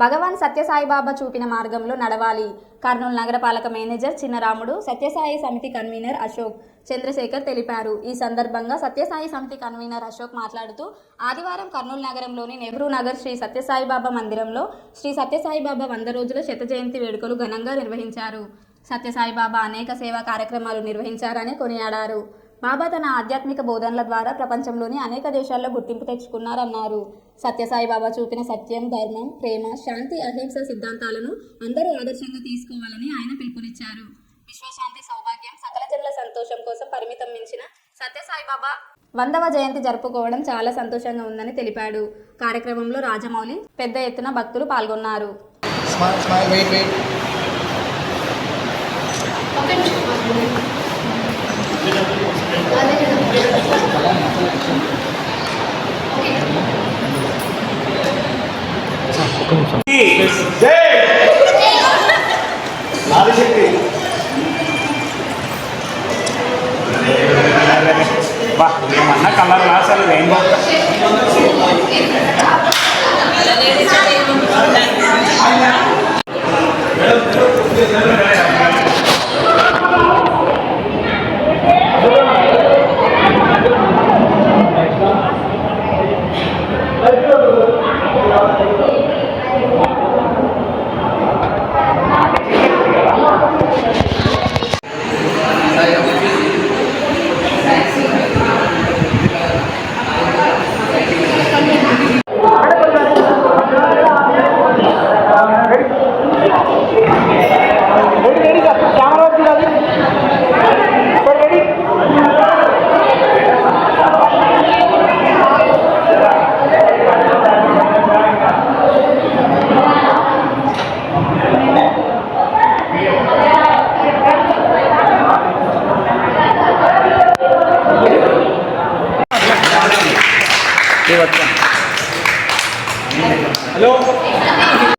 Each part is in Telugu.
భగవాన్ సత్యసాయిబాబా చూపిన మార్గంలో నడవాలి. కర్నూలు నగరపాలక మేనేజర్ చిన్నరాముడు సత్యసాయి సమితి కన్వీనర్ అశోక్ చంద్రశేఖర్ తెలిపారు. ఈ సందర్భంగా సత్యసాయి సమితి కన్వీనర్ అశోక్ మాట్లాడుతూ ఆదివారం కర్నూలు నగరంలోని నెహ్రూ నగర్ శ్రీ సత్యసాయిబాబా మందిరంలో శ్రీ సత్యసాయిబాబా వంద రోజుల శత జయంతి వేడుకలు ఘనంగా నిర్వహించారు. సత్యసాయిబాబా అనేక సేవా కార్యక్రమాలు నిర్వహించారని కొనియాడారు. బాబా తన ఆధ్యాత్మిక బోధనల ద్వారా ప్రపంచంలోని అనేక దేశాల్లో గుర్తింపు తెచ్చుకున్నారన్నారు. సత్యసాయిబాబా చూపిన సత్యం ధర్మం ప్రేమ శాంతి అహింస సిద్ధాంతాలను అందరూ ఆదర్శంగా తీసుకోవాలని ఆయన పిలుపునిచ్చారు. విశ్వశాంతి సౌభాగ్యం సకల జనుల సంతోషం కోసం పరిమితం మించిన సత్యసాయిబాబా వందవ జయంతి జరుపుకోవడం చాలా సంతోషంగా ఉందని తెలిపాడు. కార్యక్రమంలో రాజమౌళి పెద్ద ఎత్తున భక్తులు పాల్గొన్నారు. ఏమన్నా కలర్ అసలు rainbow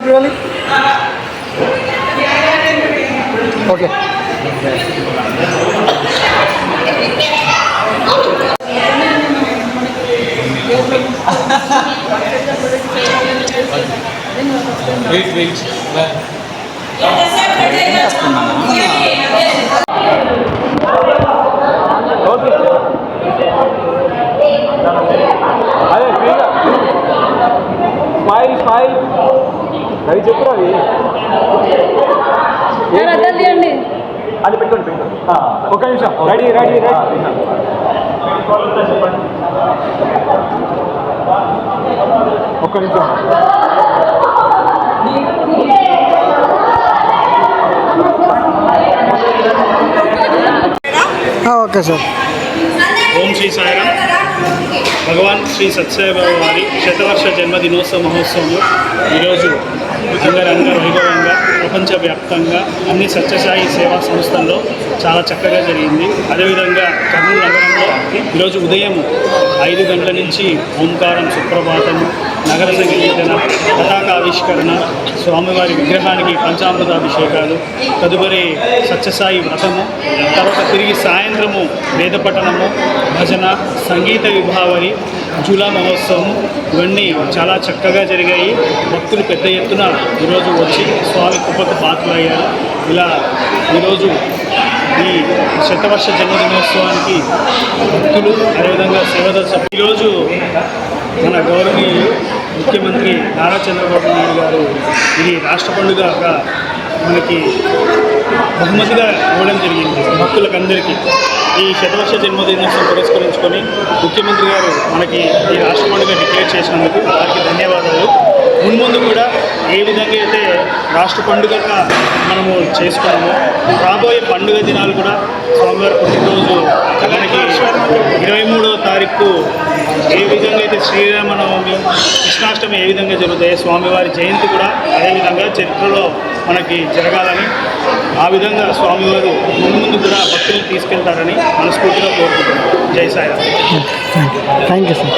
Really? Okay. Wait, wait. అదే స్మైల్ స్మైల్ అది చెప్పురా అది అది పెట్టుకోండి ఒక్క నిమిషం. Ready ready ready. ఒక్క నిమిషం. Okay sir. ఓం శ్రీ సాయిరామ్. భగవాన్ శ్రీ సత్యసాయిబాబు వారి శతవర్ష జన్మదినోత్సవ మహోత్సవంలో ఈరోజు అంగరంగ వైభవంగా ప్రపంచవ్యాప్తంగా అన్ని సత్యసాయి సేవా సంస్థల్లో చాలా చక్కగా జరిగింది. అదేవిధంగా ఈరోజు ఉదయం ఐదు గంటల నుంచి ఓంకారం సుప్రభాతము నగర సంగీతన పతాకావిష్కరణ స్వామివారి విగ్రహానికి పంచామృతాభిషేకాలు తదుపరి సత్యసాయి వ్రతము తర్వాత తిరిగి సాయంత్రము వేద భజన సంగీత విభావరి జూలా మహోత్సవం ఇవన్నీ చాలా చక్కగా జరిగాయి. భక్తులు పెద్ద ఎత్తున ఈరోజు వచ్చి స్వామి కుప్పకు పాత్రలయ్యారు. ఇలా ఈరోజు ఈ శతవర్ష జన్మదినోత్సవానికి భక్తులు అదేవిధంగా సేవదర్శ ఈరోజు మన గౌరవనీయులు ముఖ్యమంత్రి నారా చంద్రబాబు నాయుడు గారు ఇది రాష్ట్ర పండుగగా మనకి బహుమతిగా ఇవ్వడం జరిగింది భక్తులకు అందరికీ ఈ శతవర్ష జన్మదినోత్సవం పురస్కరించుకొని ముఖ్యమంత్రి గారు మనకి ఈ రాష్ట్ర పండుగ డిక్లేర్ చేసినందుకు వారికి ధన్యవాదాలు. మున్ముందు కూడా ఏ విధంగా అయితే రాష్ట్ర పండుగగా మనము చేసుకున్నాము. రాబోయే పండుగ దినాలు కూడా స్వామివారి పుట్టినరోజు. మనకి ఇరవై మూడవ తారీఖు ఏ విధంగా అయితే శ్రీరామనవమి కృష్ణాష్టమి ఏ విధంగా జరుగుతాయి స్వామివారి జయంతి కూడా అదేవిధంగా చరిత్రలో మనకి జరగాలని ఆ విధంగా స్వామివారు ముందు ముందు కూడా భక్తులు తీసుకెళ్తారని మనస్ఫూర్తిగా కోరుకుంటున్నాం. జై సాయిరామ్. Thank you sir.